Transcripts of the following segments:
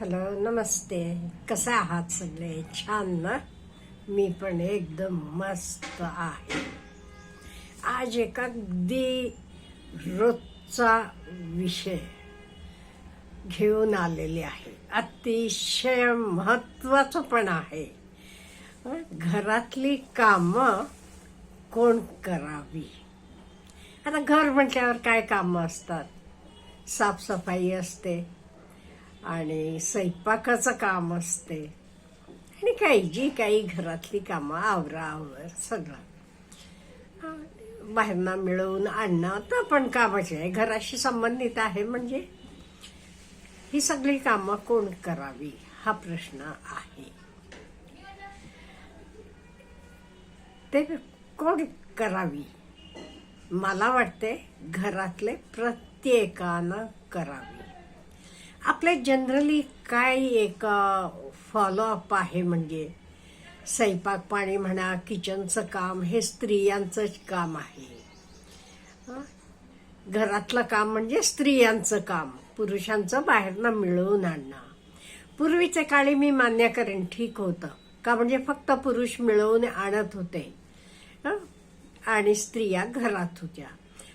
Hello नमस्ते. कसे आहात सगळे? छान ना? मी पण एकदम मस्त आहे. आज एक अगदी रोजचा विषय घेऊन आलेले आहे. अतिशय महत्वाचं पण आहे. घरातली कामं कोण करावी? आता घर म्हटल्यावर काय कामं असतात? साफसफाई असते. आणि स्वयंपाकाचं काम असते. आणि काही जी काही घरातली कामं आवरा आवर सगळं. बाहेरनं मिळवून आणणं तर पण कामाचे आहे. घराशी संबंधित आहे म्हणजे ही सगळी कामं कोण करावी हा प्रश्न आहे. ते कोण करावी? मला वाटते घरातले प्रत्येकानं करावी. आपले जनरली काय एक फॉलोअप आहे म्हणजे स्वयंपाक पाणी म्हणा किचनचं काम हे स्त्रियांचंच काम आहे. घरातलं काम म्हणजे स्त्रियांचं काम पुरुषांचं बाहेरनं मिळवून आणणं. पूर्वीच्या काळी मी मान्य करेन ठीक होतं. का म्हणजे फक्त पुरुष मिळवून आणत होते. आणि स्त्रिया घरात होत्या.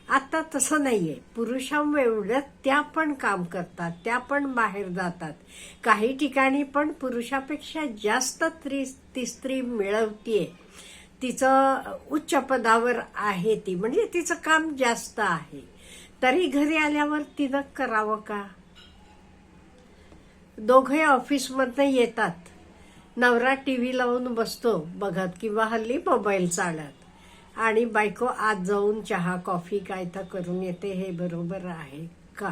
आता तसं नाहीये. पुरुषांएवढं त्या पण काम करतात त्या पण बाहेर जातात. काही ठिकाणी पण पुरुषापेक्षा जास्त त्री ती स्त्री मिळवतीये. तिचं उच्च पदावर आहे ती म्हणजे तिचं काम जास्त आहे. तरी घरी आल्यावर तिनं करावं का? दोघे ऑफिसमधनं येतात. नवरा टी व्ही लावून बसतो बघत किंवा हल्ली मोबाईल चालत. आणि बायको आत जाऊन चहा कॉफी काय तर करून येते हे बरोबर आहे का?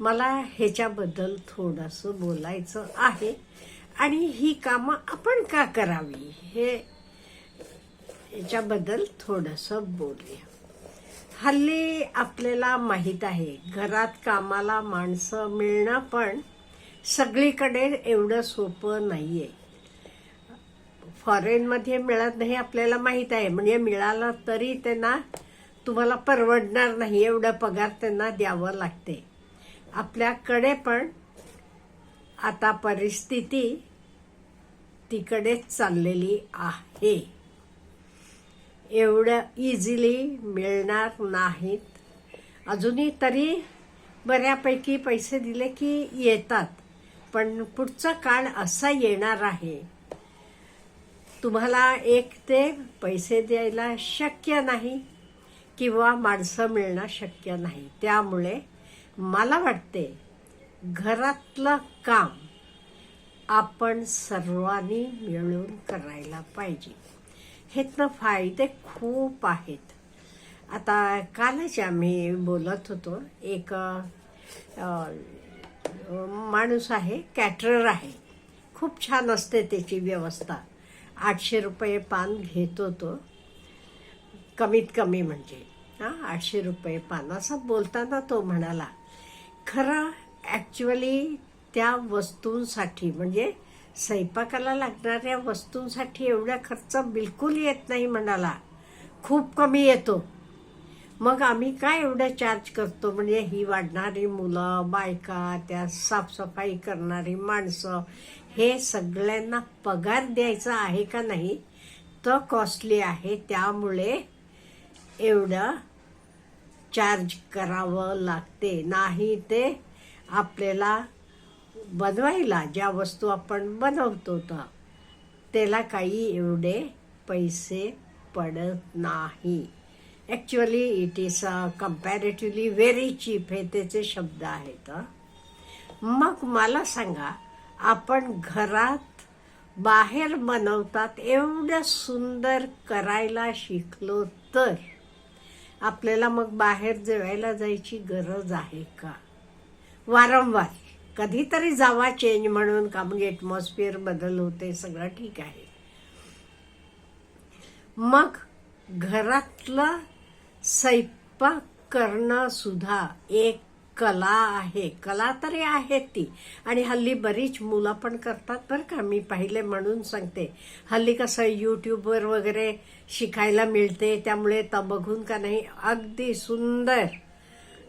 मला ह्याच्याबद्दल थोडंसं बोलायचं आहे. आणि ही कामं आपण का करावी हे याच्याबद्दल थोडंसं बोलूया. हल्ली आपल्याला माहीत आहे घरात कामाला माणसं मिळणं पण सगळीकडे एवढं सोपं नाही आहे फॉरेनमध्ये मिळत नाही आपल्याला माहीत आहे. म्हणजे मिळालं तरी त्यांना तुम्हाला परवडणार नाही एवढं पगार त्यांना द्यावं लागते. आपल्याकडे पण आता परिस्थिती तिकडेच चाललेली आहे. एवढं इझिली मिळणार नाहीत. अजूनही तरी बऱ्यापैकी पैसे दिले की येतात. पण पुढचा काळ असा येणार आहे. तुम्हाला एक ते पैसे द्यायला शक्य नाही किंवा माणसं मिळणं शक्य नाही. त्यामुळे मला वाटते घरातलं काम आपण सर्वांनी मिळून करायला पाहिजे. ह्यातनं फायदे खूप आहेत. आता कालच आम्ही बोलत होतो एक माणूस आहे कॅटरर आहे. खूप छान असते त्याची व्यवस्था. आठशे रुपये पान घेतो तो. कमीत कमी म्हणजे. हां आठशे रुपये पान. असं बोलताना तो म्हणाला खरं ॲक्च्युअली त्या वस्तूंसाठी म्हणजे स्वयंपाकाला लागणाऱ्या वस्तूंसाठी एवढा खर्च बिलकुल येत नाही म्हणाला. खूप कमी येतो. मग आम्ही काय एवढं चार्ज करतो? म्हणजे ही वाढणारी मुलं बायका त्या साफसफाई करणारी माणसं हे सगळ्यांना पगार द्यायचा आहे का नाही तर कॉस्टली आहे. त्यामुळे एवढं चार्ज करावं लागते. नाही ते आपल्याला बनवायला ज्या वस्तू आपण बनवतो तर त्याला काही एवढे पैसे पडत नाही. Actually it is comparatively very cheap हे त्याचे शब्द आहेत. मग मला सांगा आपण घरात बाहेर बनवतात एवढं सुंदर करायला शिकलो तर आपल्याला मग बाहेर जेवायला जायची गरज आहे का? वारंवार कधीतरी जावा चेंज म्हणून का म्हणजे ॲटमॉस्फिअर बदल होते सगळं ठीक आहे. मग घरातलं स्वयंपाक करणं सुद्धा एक कला आहे. कला तरी आहे ती. आणि हल्ली बरीच मुलं पण करतात बरं का. मी पाहिले म्हणून सांगते. हल्ली कसं यूट्यूबवर वगैरे शिकायला मिळते. त्यामुळे तर बघून का नाही अगदी सुंदर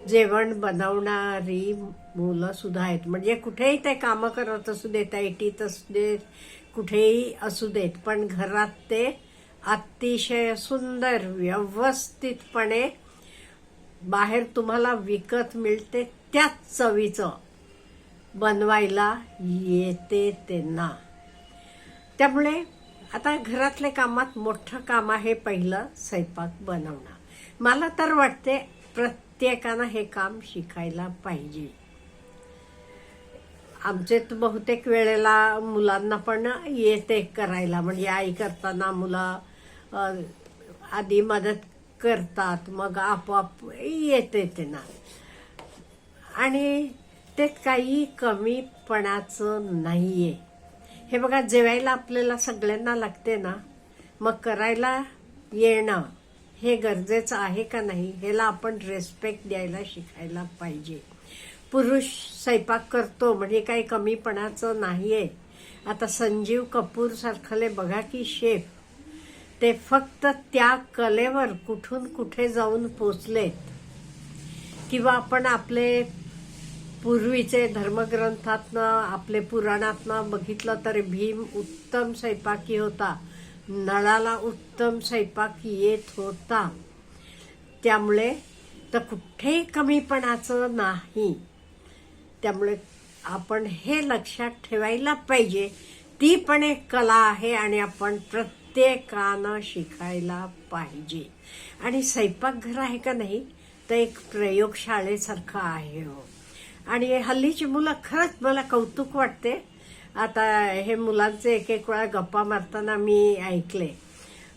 जेवण बनवणारी मुलं सुद्धा आहेत. म्हणजे कुठेही ते कामं करत असू देत आयटीत असू देत कुठेही असू देत पण घरात ते अतिशय सुंदर व्यवस्थितपणे बाहेर तुम्हाला विकत मिळते त्याच चवीचं. बनवायला येते त्यांना. त्यामुळे आता घरातल्या कामात मोठं काम आहे पहिलं स्वयंपाक बनवणं. मला तर वाटते प्रत्येकानं हे काम शिकायला पाहिजे. आमचे तर बहुतेक वेळेला मुलांना पण येते करायला. म्हणजे आई करताना मुलं आधी मदत करतात मग आपोआप येते त्यांना आणि ते काही कमीपणाचं नाहीये. हे बघा जेवायला आपल्याला सगळ्यांना लागते ना मग करायला येणं हे गरजेचं आहे का नाही ह्याला आपण रेस्पेक्ट द्यायला शिकायला पाहिजे. पुरुष स्वयंपाक करतो म्हणजे काही कमीपणाचं नाहीये. आता संजीव कपूर सारखले बघा की शेफ ते फक्त त्या कलेवर कुठून कुठे जाऊन पोचलेत. किंवा आपण आपले पूर्वीचे धर्मग्रंथातनं आपले पुराणातनं बघितलं तर भीम उत्तम स्वयंपाकी होता. नळाला उत्तम स्वयंपाक येत होता. त्यामुळे तर कुठेही कमीपणाचं नाही. त्यामुळे आपण हे लक्षात ठेवायला पाहिजे. ती पण एक कला आहे आणि आपण प्रत्येकानं शिकायला पाहिजे. आणि स्वयंपाकघर आहे का नाही तर एक प्रयोगशाळेसारखं आहे हो. आणि हल्लीची मुलं खरंच मला कौतुक वाटते. आता हे मुलांचे एक एक वेळा गप्पा मारताना मी ऐकले.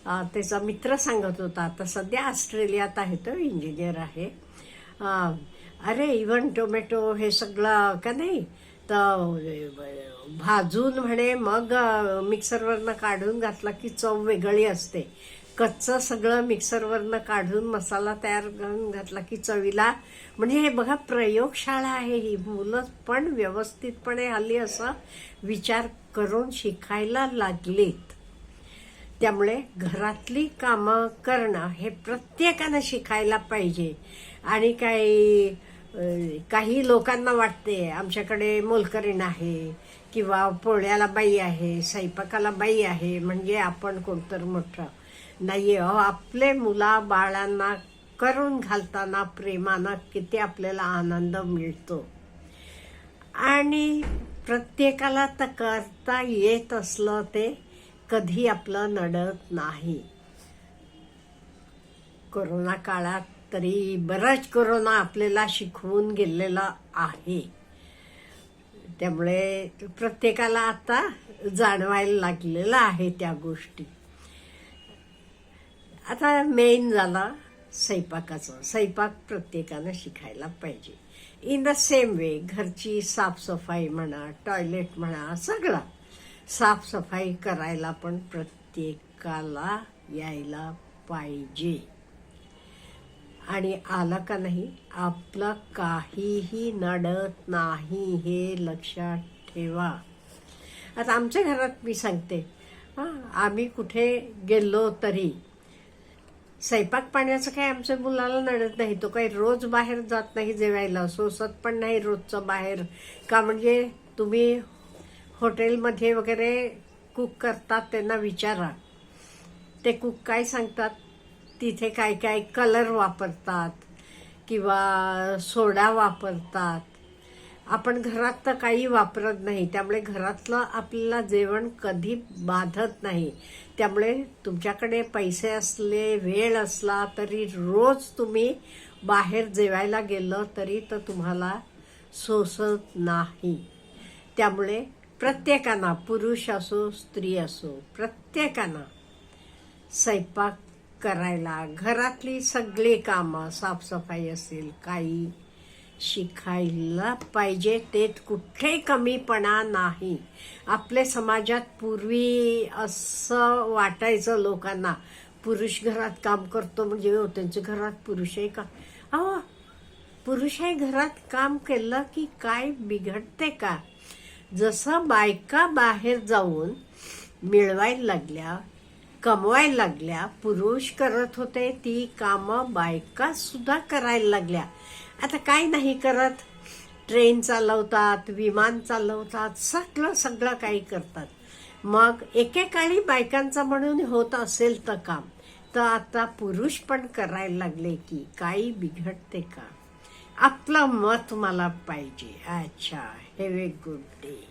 त्याचा मित्र सांगत होता आता सध्या ऑस्ट्रेलियात आहे तो इंजिनियर आहे. अरे इवन टोमॅटो हे सगळं का नाही तर म्हणजे भाजून म्हणे मग मिक्सरवरनं काढून घातला की चव वेगळी असते. कच्चं सगळं मिक्सरवरनं काढून मसाला तयार करून घातला की चवीला. म्हणजे हे बघा प्रयोगशाळा आहे ही. मुलं पण व्यवस्थितपणे हल्ली असं विचार करून शिकायला लागलीत. त्यामुळे घरातली कामं करणं हे प्रत्येकानं शिकायला पाहिजे. आणि काही काही लोकांना वाटते आमच्याकडे मोलकरीण आहे किंवा पोळ्याला बाई आहे स्वयंपाकाला बाई आहे म्हणजे आपण कोणतर मोठं नाही अहो आपले मुला बाळांना करून घालताना प्रेमानं किती आपल्याला आनंद मिळतो. आणि प्रत्येकाला तर करता येत असलं ते कधी आपलं नडत नाही. कोरोना काळात तरी बराच कोरोना आपल्याला शिकवून गेलेला आहे. त्यामुळे प्रत्येकाला आता जाणवायला लागलेलं आहे त्या गोष्टी. आता मेन झाला स्वयंपाकाचं. स्वयंपाक प्रत्येकानं शिकायला पाहिजे. इन द सेम वे घरची साफसफाई म्हणा टॉयलेट म्हणा सगळं साफसफाई करायला पण प्रत्येकाला यायला पाहिजे. आणि आला का नाही आपलं काहीही नडत नाही हे लक्षात ठेवा. आता आमच्या घरात मी सांगते हां आम्ही कुठे गेलो तरी स्वयंपाक पाण्याचं काही आमच्या मुलाला नडत नाही तो काही रोज बाहेर जात नाही जेवायला सोसत पण नाही रोजचं बाहेर. का म्हणजे तुम्ही हॉटेलमध्ये वगैरे कुक करतात त्यांना विचारा. ते कुक काय सांगतात? तिथे काय काय कलर वापरतात किंवा सोडा वापरतात. आपण घरात तर काही वापरत नाही. त्यामुळे घरातलं आपल्याला जेवण कधी बाधत नाही. त्यामुळे तुमच्याकडे पैसे असले वेळ असला तरी रोज तुम्ही बाहेर जेवायला गेलं तरी तर तुम्हाला सोसत नाही. त्यामुळे प्रत्येकांना पुरुष असो स्त्री असो प्रत्येकांना स्वयंपाक करायला. घरातली सगळी कामं साफसफाई असेल काही शिकायला पाहिजे. ते कुठे कमीपणा नाही. आपल्या समाजात पूर्वी असं वाटायचं लोकांना पुरुष घरात काम करतो म्हणजे हो त्यांच्या घरात पुरुष आहे का? अहो पुरुषही घरात काम केलं की काय बिघडते का? जसं बायका बाहेर जाऊन मिळवायला लागल्या कमवायला लागल्या पुरुष करत होते ती कामं बायका सुद्धा करायला लागल्या. आता काय नाही करत. ट्रेन चालवतात विमान चालवतात सगळं सगळं काही करतात. मग एकेकाळी बायकांचं म्हणून होत असेल तर काम. तर आता पुरुष पण करायला लागले की काही बिघडते का? आपलं मत मला पाहिजे. अच्छा हॅव ए गुड डे